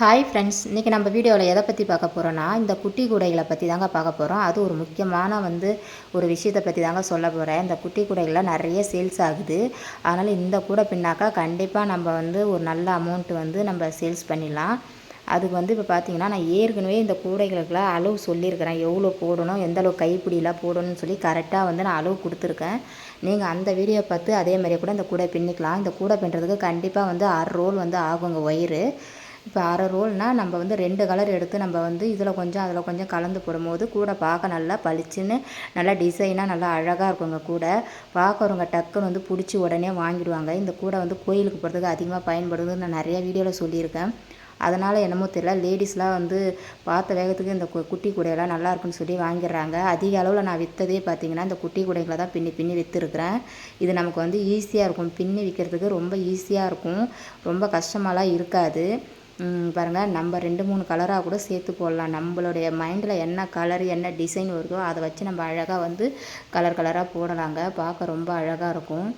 Hi friends இன்றைக்கி நம்ம வீடியோவில் எதை பற்றி பார்க்க போகிறோன்னா இந்த குட்டி கூடைகளை பற்றி தாங்க பார்க்க போகிறோம் அது ஒரு முக்கியமான வந்து ஒரு விஷயத்தை பற்றி தாங்க சொல்ல போகிறேன் இந்த குட்டி கூடைகள்லாம் நிறைய சேல்ஸ் ஆகுது. அதனால் இந்த கூடை பின்னாக்கா கண்டிப்பாக நம்ம வந்து ஒரு நல்ல அமௌண்ட் வந்து நம்ம சேல்ஸ் பண்ணிடலாம். அதுக்கு வந்து இப்போ பார்த்தீங்கன்னா நான் ஏற்கனவே இந்த கூடைகளுக்கெல்லாம் அளவு சொல்லியிருக்கிறேன். எவ்வளோ போடணும் எந்த அளவு கைப்பிடியெலாம் போடணும்னு சொல்லி கரெக்டாக வந்து நான் அளவு கொடுத்துருக்கேன். நீங்கள் அந்த வீடியோ பார்த்து அதே மாதிரியே கூட இந்த கூடை பின்னிக்கலாம். இந்த கூடை பின்னுறதுக்கு கண்டிப்பாக வந்து அரை ரோல் வந்து ஆகுங்க ஒயரு. இப்போ அரை ரோல்னால் நம்ம வந்து ரெண்டு கலர் எடுத்து நம்ம வந்து இதில் கொஞ்சம் அதில் கொஞ்சம் கலந்து போடும்போது கூட பார்க்க நல்லா பளிச்சுன்னு நல்லா டிசைனாக நல்லா அழகாக இருக்குங்க கூட. பார்க்குறவங்க டக்குன்னு வந்து பிடிச்சி உடனே வாங்கிடுவாங்க. இந்த கூடை வந்து கோயிலுக்கு போகிறதுக்கு அதிகமாக பயன்படுதுன்னு நான் நிறைய வீடியோவில் சொல்லியிருக்கேன். அதனால் என்னமோ தெரியல லேடிஸ்லாம் வந்து பார்த்த வேகத்துக்கு இந்த கு குட்டி கூடையெல்லாம் நல்லா இருக்குன்னு சொல்லி வாங்கிடுறாங்க. அதிக அளவில் நான் விற்றதே பார்த்தீங்கன்னா இந்த குட்டி கூடைகளை தான் பின்னி பின்னி விற்றுருக்குறேன் இது நமக்கு வந்து ஈஸியாக இருக்கும். பின்னி விற்கிறதுக்கு ரொம்ப ஈஸியாக இருக்கும். ரொம்ப கஷ்டமாலாம் இருக்காது. பாருங்கள் நம்ம ரெண்டு மூணு கலராக கூட சேர்த்து போடலாம். நம்மளுடைய மைண்டில் என்ன கலர் என்ன டிசைன் வருதோ அதை வச்சு நம்ம அழகாக வந்து கலர் கலராக போடலாங்க. பார்க்க ரொம்ப அழகாக இருக்கும்.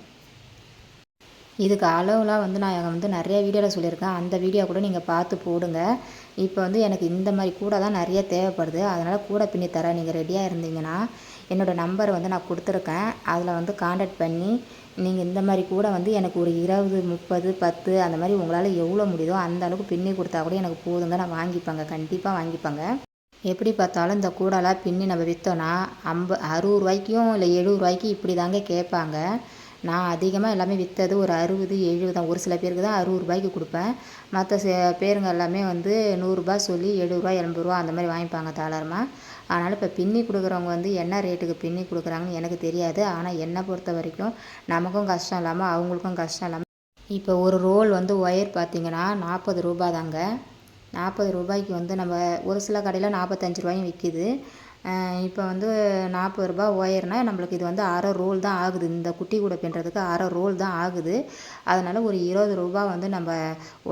இதுக்கு அளவுலாம் வந்து நான் வந்து நிறைய வீடியோவில் சொல்லியிருக்கேன். அந்த வீடியோ கூட நீங்கள் பார்த்து போடுங்க. இப்போ வந்து எனக்கு இந்த மாதிரி கூட தான் நிறைய தேவைப்படுது. அதனால் கூட பின்னி தரேன். நீங்கள் ரெடியாக இருந்தீங்கன்னா என்னோடய நம்பர் வந்து நான் கொடுத்துருக்கேன். அதில் வந்து காண்டாக்ட் பண்ணி நீங்கள் இந்த மாதிரி கூட வந்து எனக்கு ஒரு இருபது முப்பது பத்து அந்த மாதிரி உங்களால் எவ்வளோ முடியுதோ அந்த அளவுக்கு பின்னி கொடுத்தா கூட எனக்கு போதுங்க. நான் வாங்கிப்பேங்க. கண்டிப்பாக வாங்கிப்பேங்க. எப்படி பார்த்தாலும் இந்த கூடலாம் பின்னி நம்ம விற்றோன்னா ஐம்ப அறுபது ரூபாய்க்கும் இல்லை எழுபது ரூபாய்க்கு இப்படி தாங்க கேட்பாங்க. நான் அதிகமாக எல்லாமே விற்றது ஒரு அறுபது எழுபது தான். ஒரு சில பேருக்கு தான் அறுபது ரூபாய்க்கு கொடுப்பேன். மற்ற பேருங்க எல்லாமே வந்து நூறுரூபா சொல்லி எழுபதுரூவா எண்பது ரூபா அந்த மாதிரி வாங்கிப்பாங்க தாராளமாக அதனால் இப்போ பின்னி கொடுக்குறவங்க வந்து என்ன ரேட்டுக்கு பின்னி கொடுக்குறாங்கன்னு எனக்கு தெரியாது. ஆனால் என்னை பொறுத்த வரைக்கும் நமக்கும் கஷ்டம் இல்லாமல் அவங்களுக்கும் கஷ்டம் இல்லாமல் இப்போ ஒரு ரோல் வந்து ஒயர் பார்த்திங்கன்னா நாற்பது ரூபா தாங்க. நாற்பது ரூபாய்க்கு வந்து நம்ம ஒரு சில கடையில் நாற்பத்தஞ்சு ரூபாயும் விற்கிது இப்போ வந்து நாற்பது ரூபா ஒயர்னால் நம்மளுக்கு இது வந்து அரை ரோல் தான் ஆகுது. இந்த குட்டி கூட பின்னுறதுக்கு அரை ரோல் தான் ஆகுது. அதனால் ஒரு இருபது ரூபா வந்து நம்ம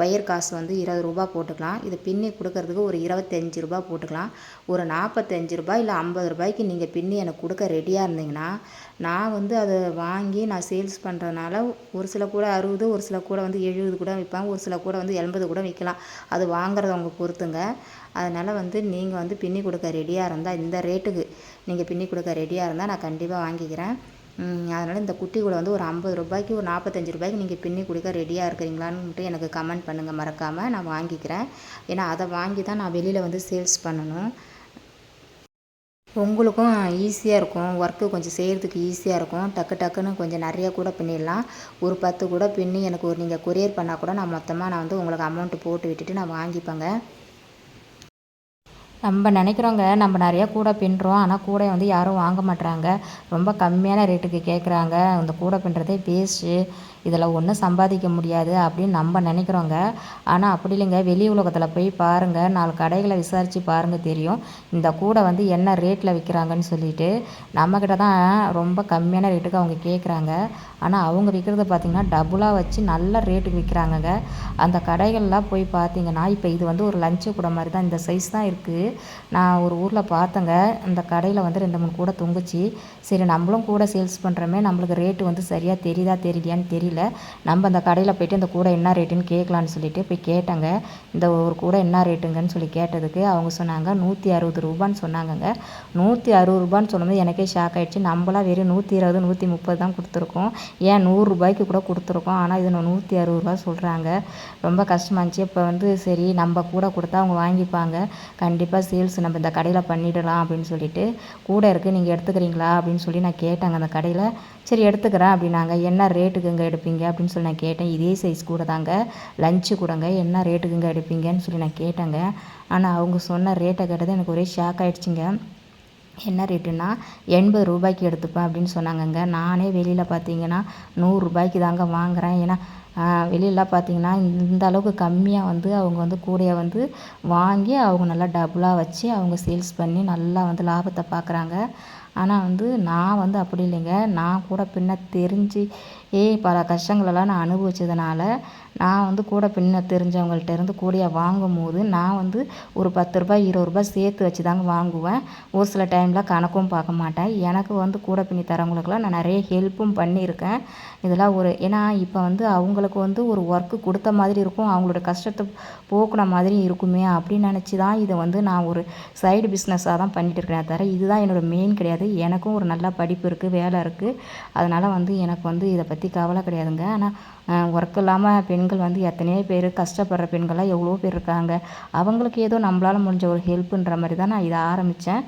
ஒயர் காசு வந்து இருபது ரூபா போட்டுக்கலாம். இது பின்னி கொடுக்கறதுக்கு ஒரு இருபத்தஞ்சி ரூபா போட்டுக்கலாம். ஒரு நாற்பத்தஞ்சு ரூபாய் இல்லை ஐம்பது ரூபாய்க்கு நீங்கள் பின்னி எனக்கு கொடுக்க ரெடியாக இருந்தீங்கன்னா நான் வந்து அதை வாங்கி நான் சேல்ஸ் பண்ணுறதுனால ஒரு சில கூட அறுபது ஒரு சில கூட வந்து எழுபது கூட விற்பாங்க ஒரு சில கூட வந்து எண்பது கூட விற்கலாம் அது வாங்குறதவங்க பொறுத்துங்க. அதனால் வந்து நீங்கள் வந்து பின்னி கொடுக்க ரெடியாக இருந்தால் இந்த ரேட்டுக்கு நீங்கள் பின்னி கொடுக்க ரெடியாக இருந்தால் நான் கண்டிப்பாக வாங்கிக்கிறேன். அதனால் இந்த குட்டி கூட வந்து ஒரு ஐம்பது ரூபாய்க்கு ஒரு நாற்பத்தஞ்சு ரூபாய்க்கு நீங்கள் பின்னி கொடுக்க ரெடியாக இருக்கிறீங்களான்ட்டு எனக்கு கமெண்ட் பண்ணுங்கள் மறக்காமல் நான் வாங்கிக்கிறேன். ஏன்னா அதை வாங்கி தான் நான் வெளியில் வந்து சேல்ஸ் பண்ணணும். உங்களுக்கும் ஈஸியாக இருக்கும். ஒர்க்கு கொஞ்சம் செய்கிறதுக்கு ஈஸியாக இருக்கும். டக்கு டக்குன்னு கொஞ்சம் நிறைய கூட பின்னிடலாம் ஒரு பத்து கூட பின்னி எனக்கு ஒரு நீங்கள் கொரியர் பண்ணால் கூட நான் மொத்தமாக நான் வந்து உங்களுக்கு அமௌண்ட்டு போட்டு விட்டுட்டு நான் வாங்கிப்பேங்க. நம்ம நினைக்கிறோங்க நம்ம நிறையா கூடை பின்னுறோம் ஆனால் கூடை வந்து யாரும் வாங்க மாட்டுறாங்க ரொம்ப கம்மியான ரேட்டுக்கு கேட்குறாங்க அந்த கூடை பின்னுறதே வேஸ்ட்டு இதில் ஒன்றும் சம்பாதிக்க முடியாது அப்படின்னு நம்ம நினைக்கிறோங்க. ஆனால் அப்படி இல்லைங்க. வெளி உலகத்தில் போய் பாருங்கள் நாலு கடைகளை விசாரித்து பாருங்கள் தெரியும். இந்த கூடை வந்து என்ன ரேட்டில் விற்கிறாங்கன்னு சொல்லிட்டு நம்மக்கிட்ட தான் ரொம்ப கம்மியான ரேட்டுக்கு அவங்க கேட்குறாங்க ஆனால் அவங்க விற்கிறத பார்த்திங்கன்னா டபுளாக வச்சு நல்ல ரேட்டுக்கு விற்கிறாங்கங்க அந்த கடைகள்லாம் போய் பார்த்தீங்கன்னா இப்போ இது வந்து ஒரு லஞ்சு கூட மாதிரி தான். இந்த சைஸ் தான் இருக்குது நான் ஒரு ஊரில் பார்த்தேங்க அந்த கடையில் வந்து ரெண்டு மூணு கூடை தொங்குச்சு. சரி நம்மளும் கூட சேல்ஸ் பண்ணுறோமே நம்மளுக்கு ரேட்டு வந்து சரியாக தெரியுதா தெரியலையான்னு தெரியல. நம்ம அந்த கடையில் போய்ட்டு இந்த கூடை என்ன ரேட்டுன்னு கேட்கலான்னு சொல்லிட்டு போய் கேட்டேங்க. இந்த ஒரு கூடை என்ன ரேட்டுங்கன்னு சொல்லி கேட்டதுக்கு அவங்க சொன்னாங்க நூற்றி அறுபது ரூபான்னு சொன்னாங்கங்க. நூற்றி அறுபது ரூபான்னு சொன்னது எனக்கே ஷாக் ஆகிடுச்சு நம்மளாம் வெறும் நூற்றி இருபது நூற்றி முப்பது தான் கொடுத்துருக்கோம். ஏன் நூறுரூபாய்க்கு கூட கொடுத்துருக்கோம்? ஆனால் இது நூற்றி அறுபது ரூபா சொல்கிறாங்க ரொம்ப கஷ்டமாக இருந்துச்சு. இப்போ வந்து சரி நம்ம கூட கொடுத்தா அவங்க வாங்கிப்பாங்க. கண்டிப்பாக சேல்ஸ் நம்ம இந்த கடையில் பண்ணிடலாம் அப்படின்னு சொல்லிட்டு கூட இருக்குது நீங்கள் எடுத்துக்கிறீங்களா அப்படின்னு சொல்லி நான் கேட்டேங்க அந்த கடையில். சரி எடுத்துக்கிறேன் அப்படின்னாங்க. என்ன ரேட்டுக்குங்க? எடுப்பீங்க அப்படின்னு சொல்லி நான் கேட்டேன். இதே சைஸ் கூட தாங்க லஞ்சு கூடங்க. என்ன ரேட்டுக்குங்க எடுப்பீங்கன்னு சொல்லி நான் கேட்டேங்க. ஆனால் அவங்க சொன்ன ரேட்டை கேட்டது எனக்கு ஒரே ஷாக் ஆகிடுச்சிங்க என்ன ரேட்டுன்னா எண்பது ரூபாய்க்கு எடுத்துப்பேன் அப்படின்னு சொன்னாங்கங்க. நானே வெளியில் பார்த்தீங்கன்னா நூறுரூபாய்க்கு தாங்க வாங்குகிறேன் ஏன்னா வெளியிலலாம் பார்த்தீங்கன்னா இந்த அளவுக்கு கம்மியாக வந்து அவங்க வந்து கூடையை வந்து வாங்கி அவங்க நல்லா டபுளாக வச்சு அவங்க சேல்ஸ் பண்ணி நல்லா வந்து லாபத்தை பார்க்குறாங்க ஆனால் வந்து நான் வந்து அப்படி இல்லைங்க. நான் கூட பின்ன தெரிஞ்சு ஏ பல கஷ்டங்களெல்லாம் நான் அனுபவிச்சதுனால நான் வந்து கூட பின்ன தெரிஞ்சவங்கள்ட்ட இருந்து கூடையை வாங்கும் போது நான் வந்து ஒரு பத்து ரூபாய் இருபது ரூபாய் சேர்த்து வச்சு தாங்க வாங்குவேன். ஒரு சில டைமில் கணக்கும் பார்க்க மாட்டேன். எனக்கு வந்து கூட பின்னி தரவங்களுக்கெல்லாம் நான் நிறைய ஹெல்ப்பும் பண்ணியிருக்கேன். இதெல்லாம் ஒரு ஏன்னா இப்போ வந்து அவங்களுக்கு வந்து ஒரு ஒர்க்கு கொடுத்த மாதிரி இருக்கும். அவங்களோட கஷ்டத்தை போக்குன மாதிரி இருக்குமே அப்படின்னு நினச்சி தான் இதை வந்து நான் ஒரு சைடு பிஸ்னஸாக தான் பண்ணிகிட்டு இருக்கிறேன் தவிர இதுதான் என்னோடய மெயின் கிடையாது. எனக்கும் ஒரு நல்ல படிப்பு இருக்குது வேலை இருக்குது அதனால் வந்து எனக்கு வந்து இதை பற்றி கவலை கிடையாதுங்க. ஆனால் ஒர்க் இல்லாமல் பெண்கள் வந்து எத்தனையோ பேர் கஷ்டப்படுற பெண்கள்லாம் எவ்வளோ பேர் இருக்காங்க. அவங்களுக்கு ஏதோ நம்மளால் முடிஞ்ச ஒரு ஹெல்ப்புன்ற மாதிரி தான் நான் இதை ஆரம்பித்தேன்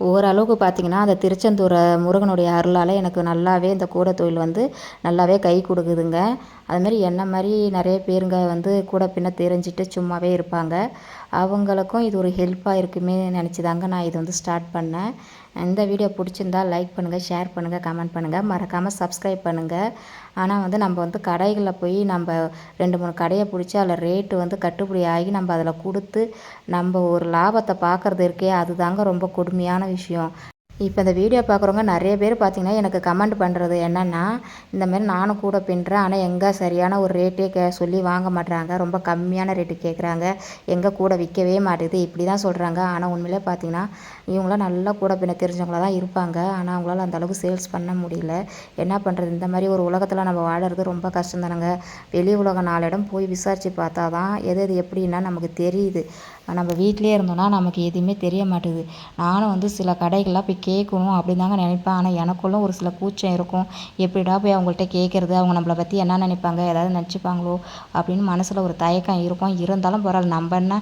ஓரளவுக்கு பார்த்திங்கன்னா அந்த திருச்செந்தூர் முருகனுடைய அருளால் எனக்கு நல்லாவே இந்த கூடை தொழில் வந்து நல்லாவே கை கொடுக்குதுங்க. அதுமாரி என்ன மாதிரி நிறைய பேருங்க வந்து கூட பின்ன தெரிஞ்சுட்டு சும்மாவே இருப்பாங்க. அவங்களுக்கும் இது ஒரு ஹெல்ப்பாக இருக்குமே நினச்சி தாங்க நான் இது வந்து ஸ்டார்ட் பண்ணேன். இந்த வீடியோ பிடிச்சிருந்தா லைக் பண்ணுங்கள் ஷேர் பண்ணுங்கள் கமெண்ட் பண்ணுங்கள் மறக்காமல் சப்ஸ்கிரைப் பண்ணுங்கள் ஆனால் வந்து நம்ம வந்து கடைகளில் போய் நம்ம ரெண்டு மூணு கடையை பிடிச்சி அதில் ரேட்டு வந்து கட்டுப்படி ஆகி நம்ம அதில் கொடுத்து நம்ம ஒரு லாபத்தை பார்க்குறது இருக்கே அது தாங்க ரொம்ப கொடுமையான விஷயம். இப்போ இந்த வீடியோ பார்க்குறவங்க நிறைய பேர் பார்த்திங்கன்னா எனக்கு கமெண்ட் பண்ணுறது என்னென்னா இந்தமாரி நானும் கூட பின்னுறேன் ஆனால் எங்கே சரியான ஒரு ரேட்டே கே சொல்லி வாங்க மாட்டுறாங்க ரொம்ப கம்மியான ரேட்டு கேட்குறாங்க எங்கே கூட விற்கவே மாட்டேங்குது இப்படி தான் சொல்கிறாங்க ஆனால் உண்மையிலே பார்த்திங்கன்னா இவங்களாம் நல்லா கூட பின்ன தெரிஞ்சவங்களாக தான் இருப்பாங்க. ஆனால் அவங்களால அந்த அளவுக்கு சேல்ஸ் பண்ண முடியல. என்ன பண்ணுறது இந்த மாதிரி ஒரு உலகத்தில் நம்ம வாழறது ரொம்ப கஷ்டம் தானேங்க வெளி உலகம் நாலு இடம் போய் விசாரித்து பார்த்தா தான் எது எது எப்படின்னா நமக்கு தெரியுது. நம்ம வீட்டிலே இருந்தோம்னா நமக்கு எதுவுமே தெரிய மாட்டுது நானும் வந்து சில கடைகள்லாம் போய் கேட்கணும் அப்படின்னு தாங்க நினைப்பேன். ஆனால் எனக்குள்ள ஒரு சில கூச்சம் இருக்கும். எப்படிடா போய் அவங்கள்ட்ட கேட்குறது? அவங்க நம்மளை பற்றி என்ன நினைப்பாங்க? ஏதாவது நினச்சிப்பாங்களோ? அப்படின்னு மனசில் ஒரு தயக்கம் இருக்கும். இருந்தாலும் பரவாயில்ல. நம்ம என்ன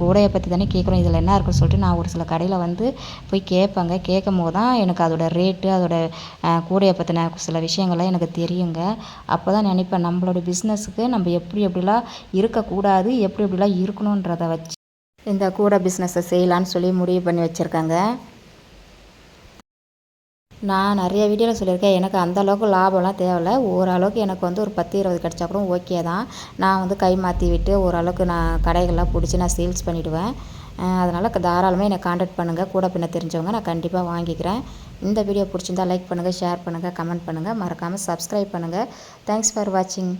கூடையை பற்றி தானே கேட்குறோம் இதில் என்ன இருக்குன்னு சொல்லிட்டு நான் ஒரு சில கடையில் வந்து போய் கேட்பேங்க. கேட்கும் போது தான் எனக்கு அதோடய ரேட்டு அதோட கூடையை பற்றின சில விஷயங்கள்லாம் எனக்கு தெரியுங்க. அப்போ தான் நினைப்பேன். நம்மளோட பிஸ்னஸுக்கு நம்ம எப்படி எப்படிலாம் இருக்கக்கூடாது? எப்படி எப்படிலாம் இருக்கணுன்றதை வச்சு இந்த கூடை பிஸ்னஸை செய்யலான்னு சொல்லி முடிவு பண்ணி வச்சுருக்காங்க. நான் நிறைய வீடியோவில் சொல்லியிருக்கேன். எனக்கு அந்தளவுக்கு லாபம்லாம் தேவையில்ல. ஓரளவுக்கு எனக்கு வந்து ஒரு பத்து இருபது கிடச்சா கூட ஓகே தான். நான் வந்து கை மாற்றி விட்டு ஓரளவுக்கு நான் கடைகள்லாம் பிடிச்சி நான் சேல்ஸ் பண்ணிவிடுவேன் அதனால் தாராளமாக என்னை காண்டாக்ட் பண்ணுங்கள் கூட பின்ன தெரிஞ்சவங்க நான் கண்டிப்பாக வாங்கிக்கிறேன். இந்த வீடியோ பிடிச்சிருந்தா லைக் பண்ணுங்கள் ஷேர் பண்ணுங்கள் கமெண்ட் பண்ணுங்கள் மறக்காமல் சப்ஸ்கிரைப் பண்ணுங்கள் தேங்க்ஸ் ஃபார் வாட்சிங்